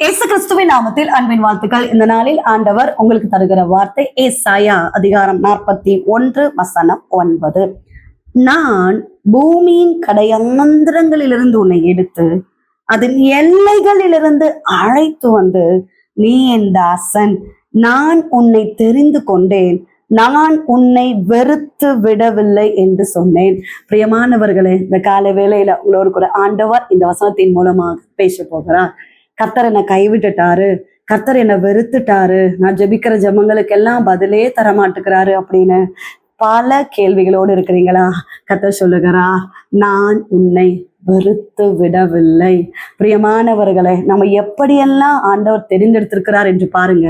இயேசு கிறிஸ்துவின் நாமத்தில் அன்பின் வாழ்த்துக்கள். இந்த நாளில் ஆண்டவர் உங்களுக்கு தருகிற வார்த்தை ஏசாயா அதிகாரம் நாற்பத்தி ஒன்று வசனம் ஒன்பது. நான் பூமியின் கடையந்திரங்களிலிருந்து உன்னை எடுத்து அதன் எல்லைகளிலிருந்து அழைத்து வந்து நீ என் தாசன். நான் உன்னை தெரிந்து கொண்டேன். நான் உன்னை வெறுத்து விடவில்லை என்று சொன்னேன். பிரியமானவர்களே இந்த காலை வேளையில உங்களோடு கூட ஆண்டவர் இந்த வசனத்தின் மூலமாக பேச போகிறார். கர்த்தர் என்னை கைவிட்டுட்டாரு. கர்த்தர் என்னை வெறுத்துட்டாரு. நான் ஜெபிக்கிற ஜெபங்களுக்கு எல்லாம் பதிலே தர மாட்டுக்கிறாரு அப்படின்னு பல கேள்விகளோடு இருக்கிறீங்களா? கர்த்தர் சொல்லுகிறா நான் உன்னை வெறுத்து விடவில்லை பிரியமானவர்களை நம்ம எப்படியெல்லாம் ஆண்டவர் தெரிந்தெடுத்திருக்கிறார் என்று பாருங்க.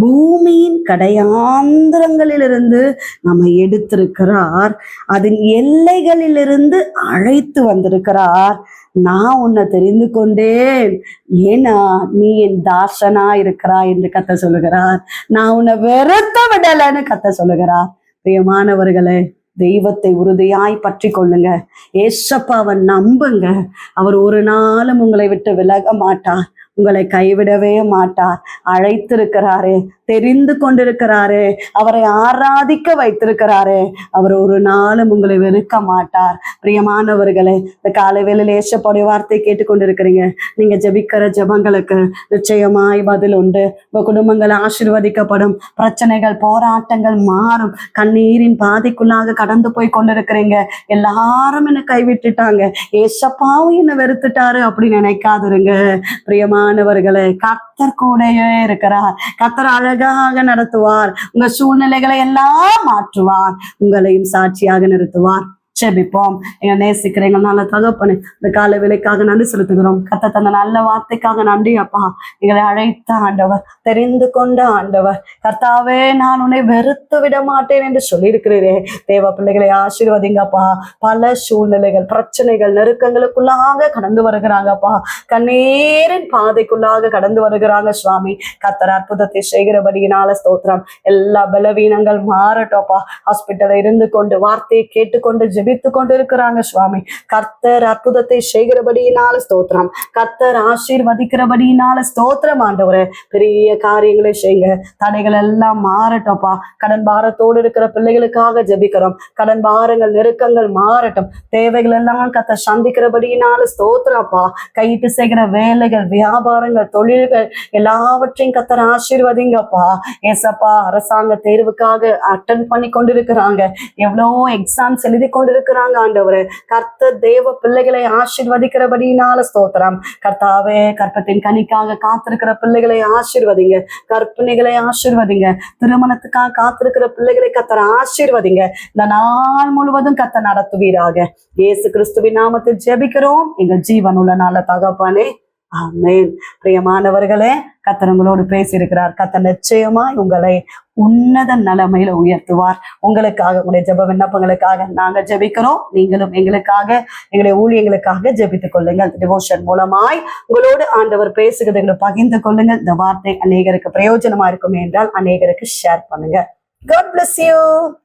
பூமியின் கடையாந்திரங்களிலிருந்து நம்ம எடுத்திருக்கிறார். அதன் எல்லைகளிலிருந்து அழைத்து வந்திருக்கிறார். நான் உன்னை தெரிந்து கொண்டேன். ஏன்னா நீ என் தாசனா இருக்கிறாய் என்று கத்த சொல்லுகிறார். நான் உன்னை வெறுத்த விடலைன்னு கத்த சொல்லுகிறார். பிரியமானவர்களே தெய்வத்தை உறுதியாய் பற்றி கொள்ளுங்க. ஏசப்பாவை நம்புங்க. அவர் ஒரு நாளும் உங்களை விட்டு விலக மாட்டார். உங்களை கைவிடவே மாட்டார். அழைத்திருக்கிறாரே தெரிந்து கொண்டிருக்கிறாரு அவரை ஆராதிக்க வைத்திருக்கிறாரு அவர் ஒரு நாளும் உங்களை வெறுக்க மாட்டார். பிரியமானவர்களே இந்த காலை வேளையில் ஏசப்படைய வார்த்தை கேட்டுக்கொண்டிருக்கிறீங்க. நீங்க ஜபிக்கிற ஜெபங்களுக்கு நிச்சயமாய் பதில் உண்டு. உங்க குடும்பங்கள் ஆசிர்வதிக்கப்படும். பிரச்சனைகள் போராட்டங்கள் மாறும். கண்ணீரின் பாதிக்குள்ளாக கடந்து போய் கொண்டிருக்கிறீங்க. எல்லாரும் என்னை கைவிட்டுட்டாங்க. ஏசப்பாவும் என்னை வெறுத்துட்டாரு அப்படின்னு நினைக்காதுருங்க. பிரியமானவர்களே கத்தர் கூடையே இருக்கிறார். கத்தர் அழகாக நடத்துவார். உங்க சூழ்நிலைகளை எல்லாம் மாற்றுவார். உங்களையும் சாட்சியாக நிறுத்துவார். செபிப்போம் எங்க நேசிக்கிற எங்கள் நல்ல தகப்பனு இந்த கால விலைக்காக நன்றி செலுத்துகிறோம். கத்த தந்த நல்ல வார்த்தைக்காக நன்றி அப்பா. எங்களை அழைத்த ஆண்டவர் தெரிந்து கொண்ட ஆண்டவர். கர்த்தாவே நான் உன்னை வெறுத்து விட மாட்டேன் என்று சொல்லியிருக்கிறீரே. தேவ பிள்ளைகளை ஆசீர்வதிங்கப்பா பல சூழ்நிலைகள் பிரச்சனைகள் நெருக்கங்களுக்குள்ளாக கடந்து வருகிறாங்கப்பா கண்ணீரின் பாதைக்குள்ளாக கடந்து வருகிறாங்க சுவாமி. கத்தர் அற்புதத்தை செய்கிறபடியினால ஸ்தோத்திரம். எல்லா பலவீனங்கள் மாறட்டோப்பா ஹாஸ்பிட்டல்ல இருந்து கொண்டு வார்த்தையை கேட்டுக்கொண்டு ஜெபி கொண்டு கொண்டிருக்கிறாங்க சுவாமி. கர்த்தர் அற்புதத்தை செய்கிறபடியினால ஸ்தோத்திரம். கர்த்தர் ஆசீர்வதிக்கிறபடியினால ஸ்தோத்திரம் ஆண்டவரே. பெரிய காரியங்களை செய்யுங்க. தடைகள் எல்லாம் மாறட்டும்ப்பா. கடன் பாரத்தோடு இருக்கிற பிள்ளைகளுக்காக ஜபிக்கிறோம். கடன் பாரங்கள் நெருக்கங்கள் மாறட்டும். தேவைகள் எல்லாம் கத்த சந்திக்கிறபடியினால ஸ்தோத்திரப்பா கையிட்டு செய்கிற வேலைகள் வியாபாரங்கள் தொழில்கள் எல்லாவற்றையும் கத்தர் ஆசீர்வதிங்கப்பா. ஏசப்பா அரசாங்க தேர்வுக்காக அட்டன் பண்ணி கொண்டிருக்கிறாங்க எவ்வளோ எக்ஸாம்ஸ் எழுதி கொண்டு கொண்டிருக்கிறாங்க ஆண்டவரே. கர்த்த தேவ பிள்ளைகளை ஆசிர்வதிக்கிறபடினால ஸ்தோத்திரம். கர்த்தாவே கற்பத்தின் கனிக்காக காத்திருக்கிற பிள்ளைகளை ஆசிர்வதிங்க. கற்பிணிகளை ஆசிர்வதிங்க. திருமணத்துக்காக காத்திருக்கிற பிள்ளைகளை கத்தர் ஆசிர்வதிங்க. இந்த நாள் முழுவதும் கத்த நடத்துவீராக. இயேசு கிறிஸ்துவின் நாமத்தில் ஜெபிக்கிறோம். எங்கள் உள்ள நல்ல தகப்பானே. ஆமேன். பிரியமானவர்களே கத்தர் உங்களோடு பேசியிருக்கிறார். கத்த நிச்சயமா உங்களை உன்னத நிலைமையில உயர்த்துவார். உங்களுக்காக உங்களுடைய ஜெப விண்ணப்பங்களுக்காக நாங்க ஜெபிக்கிறோம். நீங்களும் எங்களுக்காக எங்களுடைய ஊழியங்களுக்காக ஜபித்துக் கொள்ளுங்கள். டிவோஷன் மூலமாய் உங்களோடு ஆண்டவர் பேசுகிறதை பகிர்ந்து கொள்ளுங்கள். இந்த வார்த்தை அநேகருக்கு பிரயோஜனமா இருக்கும் என்றால் அநேகருக்கு ஷேர் பண்ணுங்க. God bless you.